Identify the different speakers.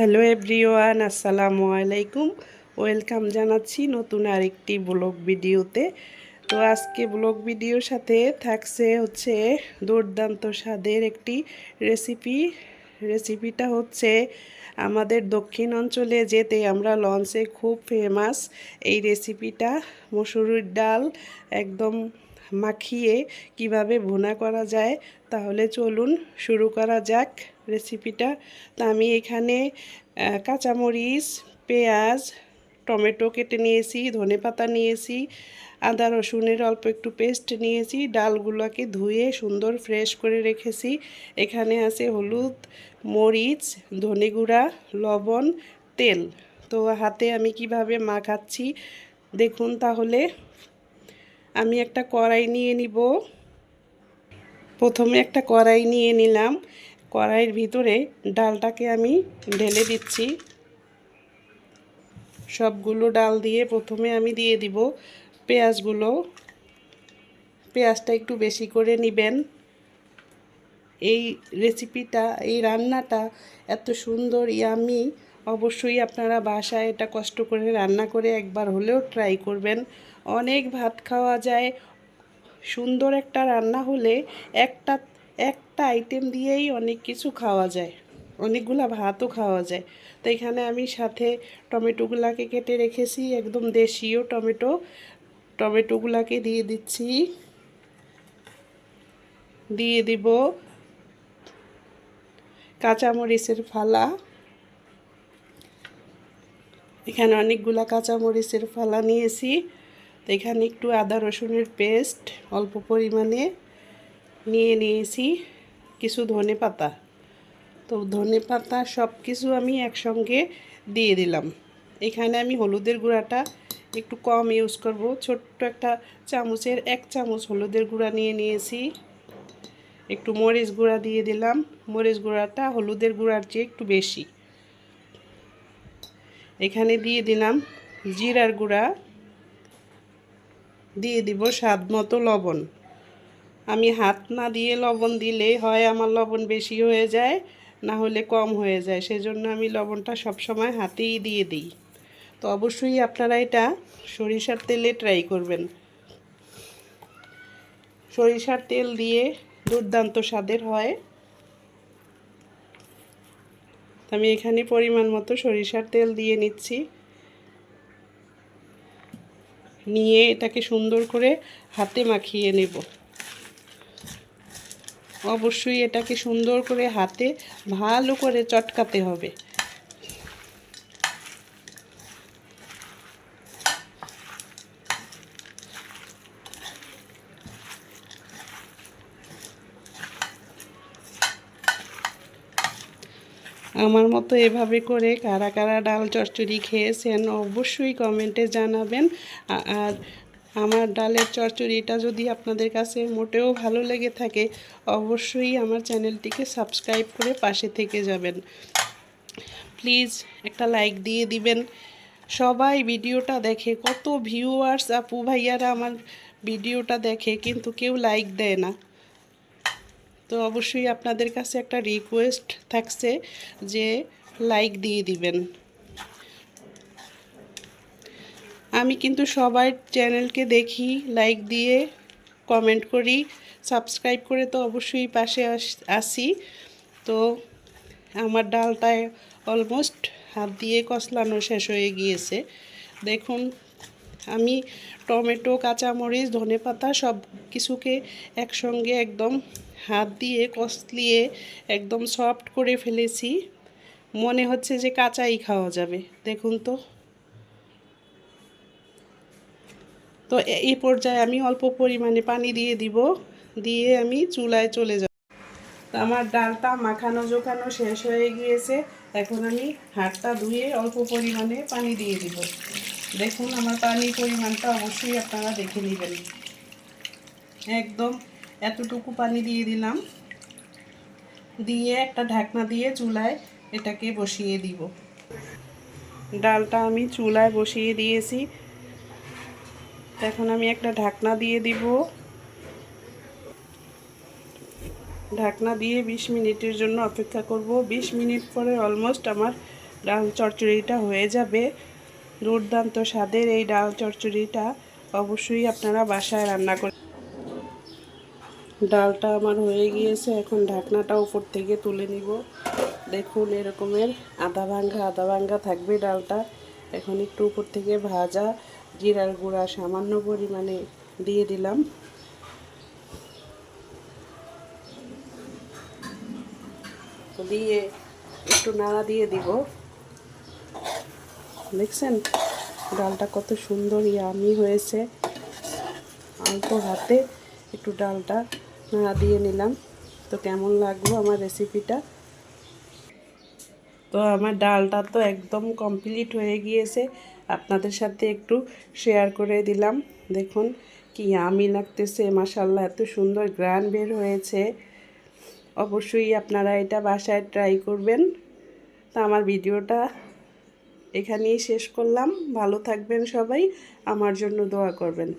Speaker 1: Hello everyone, আসসালামু আলাইকুম। Welcome জানাচ্ছি নতুন আরেকটি ব্লগ ভিডিওতে। তো আজকে ব্লগ ভিডিওর সাথে থাকছে হচ্ছে দুর্দান্ত স্বাদের একটি রেসিপি। রেসিপিটা হচ্ছে আমাদের দক্ষিণ অঞ্চলে যেতে আমরা লঞ্চে খুব ফেমাস এই রেসিপিটা, মসুরির ডাল, একদম মাখিয়ে কীভাবে ভুনা করা যায়, তাহলে চলুন শুরু করা যাক রেসিপিটা তা আমি এখানে কাঁচামরিচ, পেঁয়াজ, টমেটো কেটে নিয়েছি, ধনে পাতা নিয়েছি, আদা, রসুনের অল্প একটু পেস্ট নিয়েছি, ডালগুলোকে ধুয়ে সুন্দর ফ্রেশ করে রেখেছি। এখানে আছে হলুদ, মরিচ, ধনে গুঁড়া, লবণ, তেল। তো হাতে আমি কীভাবে মাখাচ্ছি, দেখুন তাহলে। আমি একটা কড়াই নিয়ে নিব। প্রথমে একটা কড়াই নিয়ে নিলাম। কড়াইয়ের ভিতরে ডালটাকে আমি ঢেলে দিচ্ছি। সবগুলো ডাল দিয়ে প্রথমে আমি দিয়ে দিব পেঁয়াজগুলো। পেঁয়াজটা একটু বেশি করে নেবেন। এই রেসিপিটা, এই রান্নাটা এত সুন্দর, ইয়ামি। অবশ্যই আপনারা বাসায় এটা কষ্ট করে রান্না করে একবার হলেও ট্রাই করবেন। অনেক ভাত খাওয়া যায়। সুন্দর একটা রান্না হলে একটা একটা আইটেম দিয়েই অনেক কিছু খাওয়া যায়। অনেকগুলা ভাতও খাওয়া যায়। তো এখানে আমি সাথে টমেটোগুলাকে কেটে রেখেছি, একদম দেশীয় টমেটো। টমেটোগুলাকে দিয়ে দিচ্ছি। দিয়ে দিব কাঁচামরিচের ফালা। এখানে অনেকগুলা কাঁচামরিচের ফালা নিয়েছি। এখানে একটু আদা রসুনের পেস্ট অল্প পরিমাণে নিয়ে নিয়েছি কিছু ধনে পাতা। তো ধনে পাতা সব কিছু আমি একসঙ্গে দিয়ে দিলাম। এখানে আমি হলুদের গুঁড়াটা একটু কম ইউজ করব। ছোট্ট একটা চামচের এক চামচ হলুদের গুঁড়া নিয়ে নিয়েছি। একটু মরিচ গুঁড়া দিয়ে দিলাম। মরিচ গুঁড়াটা হলুদের গুঁড়ার চেয়ে একটু বেশি। এখানে দিয়ে দিলাম জিরার গুঁড়া। দিয়ে দিব স্বাদ মতো লবণ। আমি হাত না দিয়ে লবণ দিলেই হয় আমার লবণ বেশি হয়ে যায়, না হলে কম হয়ে যায়। সেজন্য আমি লবণটা সবসময় হাতেই দিয়ে দিই। তো অবশ্যই আপনারা এটা সরিষার তেলে ট্রাই করবেন। সরিষার তেল দিয়ে দুর্দান্ত স্বাদের হয়। আমি এখানে পরিমাণ মতো সরিষার তেল দিয়ে নিচ্ছি। নিয়ে এটাকে সুন্দর করে হাতে মাখিয়ে নেব। অবশ্যই এটাকে সুন্দর করে হাতে ভালো করে চটকাতে হবে। আমার মতো এভাবে করে কারা কারা ডাল চচ্চড়ি খেয়েছেন অবশ্যই কমেন্টে জানাবেন। আর আমার ডালের চচ্চড়িটা যদি আপনাদের কাছে মোটেও ভালো লেগে থাকে, অবশ্যই আমার চ্যানেলটিকে সাবস্ক্রাইব করে পাশে থেকে যাবেন। প্লিজ একটা লাইক দিয়ে দিবেন। সবাই ভিডিওটা দেখে, কত ভিউয়ার্স আপু ভাইয়ারা আমার ভিডিওটা দেখে, কিন্তু কেউ লাইক দেয় না। তো অবশ্যই আপনাদের কাছে একটা রিকোয়েস্ট থাকছে যে লাইক দিয়ে দিবেন। আমি কিন্তু সবার চ্যানেলকে দেখি লাইক দিয়ে কমেন্ট করি সাবস্ক্রাইব করে তো অবশ্যই পাশে আস- তো আমার ডালটায় অলমোস্ট হাত দিয়ে কসলানো শেষ হয়ে গিয়েছে। দেখুন, আমি টমেটো, কাঁচামরিচ, ধনেপাতা সব কিছুকে একসঙ্গে একদম হাত দিয়ে কষলিয়ে একদম সফট করে ফেলেছি। মনে হচ্ছে যে কাঁচাই খাওয়া যাবে। দেখুন তো। তো এই পর্যায়ে আমি অল্প পরিমাণে পানি দিয়ে দিব। দিয়ে আমি চুলায় চলে যাব। আমার ডালটা মাখানো জোকানো শেষ হয়ে গিয়েছে। এখন আমি হাতটা ধুয়ে অল্প পরিমাণে পানি দিয়ে দিব। দেখুন আমার পানির পরিমাণটা অবশ্যই আপনারা দেখে নেবেন। একদম এতটুকু পানি দিয়ে দিলাম। দিয়ে একটা ঢাকনা দিয়ে চুলায় এটাকে বসিয়ে দিব। ডালটা আমি চুলায় বসিয়ে দিয়েছি। এখন আমি একটা ঢাকনা দিয়ে দিব। ঢাকনা দিয়ে বিশ মিনিটের জন্য অপেক্ষা করব। বিশ মিনিট পরে অলমোস্ট আমার ডাল চচ্চড়িটা হয়ে যাবে। দুর্দান্ত স্বাদের এই ডাল চচ্চড়িটা অবশ্যই আপনারা বাসায় রান্না করে ডালটা আমার হয়ে গিয়েছে, এখন ঢাকনাটা উপর থেকে তুলে নিব। দেখুন এরকমের আদা ভাঙ্গা আদা ভাঙ্গা থাকবে ডালটা। এখন একটু উপর থেকে ভাজা জিরার গুঁড়া সামান্য পরিমাণে দিয়ে দিলাম। দিয়ে একটু নাড়া দিয়ে দিব। দেখছেন? ডালটা কত সুন্দর ইয়ামি হয়েছে। অল্প হাতে একটু ডালটা নাড়া দিয়ে নিলাম। তো কেমন লাগল আমার রেসিপিটা তো আমার ডালটা তো একদম কমপ্লিট হয়ে গিয়েছে। আপনাদের সাথে একটু শেয়ার করে দিলাম। দেখুন কি আমি লাগতেছে মাসাল্লাহ এত সুন্দর গ্রান বের হয়েছে। অবশ্যই আপনারা এটা বাসায় ট্রাই করবেন। তা আমার ভিডিওটা এখানেই শেষ করলাম। ভালো থাকবেন সবাই। আমার জন্য দোয়া করবেন।